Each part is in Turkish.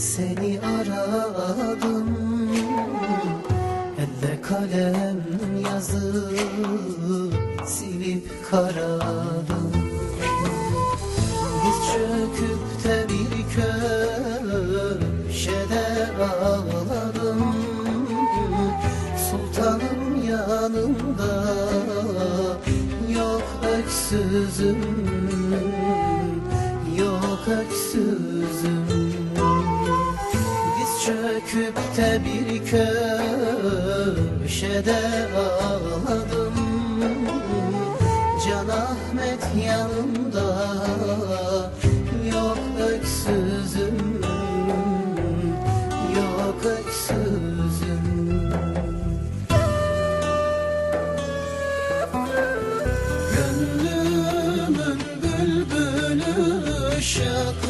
seni aradım. Elde kalem yazı silip karadım. Diz çöküp de bir köşede ağladım. Sultanım yanımda Yok öksüzüm De bir köşede ağladım. Can Ahmet yanımda Yok öksüzüm Yok öksüzüm. Gönlümün bülbülü şakılmaz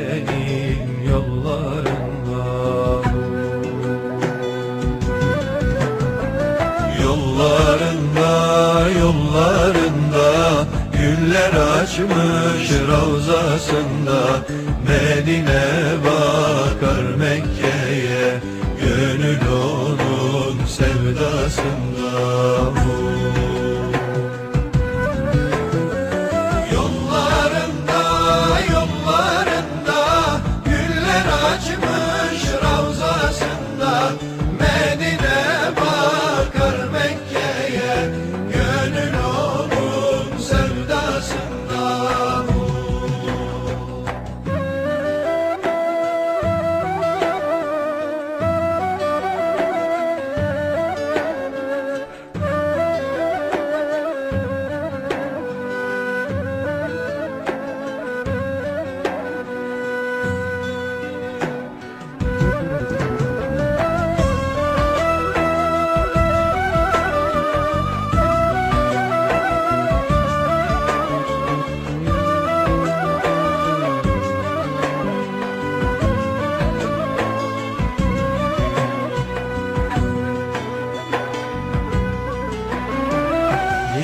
ravzasında Medine bakar Mekke'ye Gönül onun sevdasında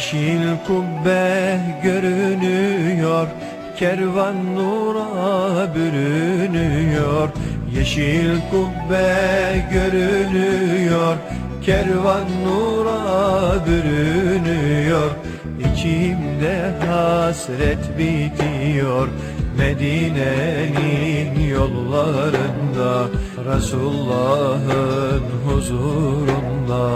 Yeşil kubbe görünüyor Kervan nura bürünüyor. Yeşil kubbe görünüyor Kervan nura bürünüyor. İçimde hasret bitiyor Medine'nin yollarında Resulullah'ın huzurunda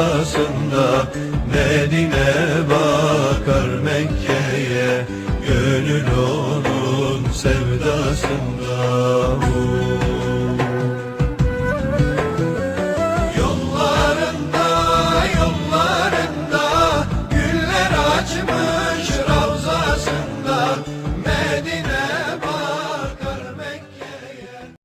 ravzasında Medine bakar Mekke'ye Gönül onun sevdasında